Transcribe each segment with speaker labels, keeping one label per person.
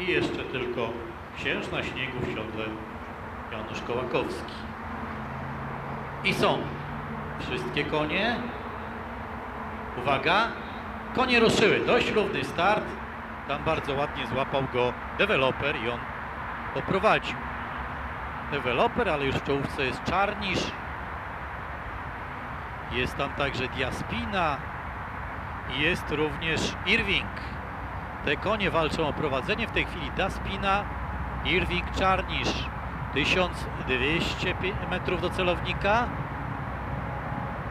Speaker 1: I jeszcze tylko księżna śniegu w siodle Janusz Kołakowski. I są wszystkie konie. Uwaga, konie ruszyły. Dość równy start. Tam bardzo ładnie złapał go deweloper i on poprowadził. Deweloper, ale już w czołówce jest Czarnisz. Jest tam także Diaspina. Jest również Irving. Te konie walczą o prowadzenie. W tej chwili Daspina, Irving, Czarnisz. 1200 pi- metrów do celownika.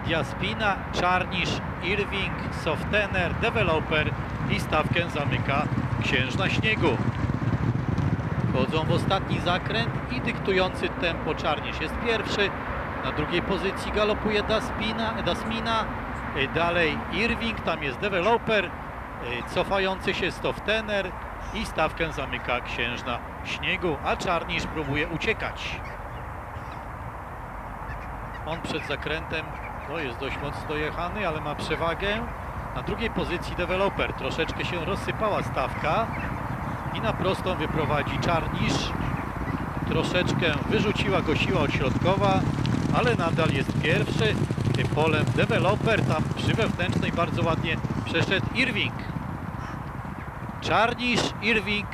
Speaker 1: Diaspina, Czarnisz, Irving, Softener, Developer i stawkę zamyka Księżna Śniegu. Wchodzą w ostatni zakręt i dyktujący tempo Czarnisz jest pierwszy. Na drugiej pozycji galopuje Daspina, Dasmina. Dalej Irving, tam jest Developer. Y, Cofający się Stoftener i stawkę zamyka Księżna Śniegu, a Czarnisz próbuje uciekać. On przed zakrętem no jest dość mocno jechany, ale ma przewagę. Na drugiej pozycji deweloper. Troszeczkę się rozsypała stawka i na prostą wyprowadzi Czarnisz. Troszeczkę wyrzuciła go siła odśrodkowa, ale nadal jest pierwszy. Tym polem deweloper tam przy wewnętrznej bardzo ładnie przeszedł Irving. Czarnisz, Irving,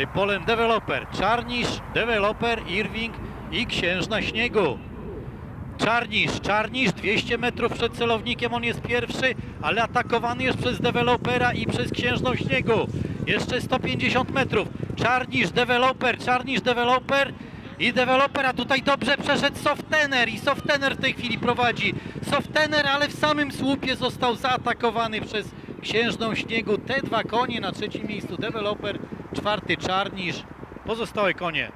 Speaker 1: y, polem deweloper. Czarnisz, deweloper, Irving i Księżna Śniegu. Czarnisz, Czarnisz, 200 metrów przed celownikiem, on jest pierwszy, ale atakowany jest przez dewelopera i przez Księżną Śniegu. Jeszcze 150 metrów. Czarnisz, deweloper, Czarnisz, deweloper i deweloper, a tutaj dobrze przeszedł Softener i Softener w tej chwili prowadzi. Softener, ale w samym słupie został zaatakowany przez Księżną Śniegu. Te dwa konie na trzecim miejscu, deweloper, czwarty Czarnisz. Pozostałe konie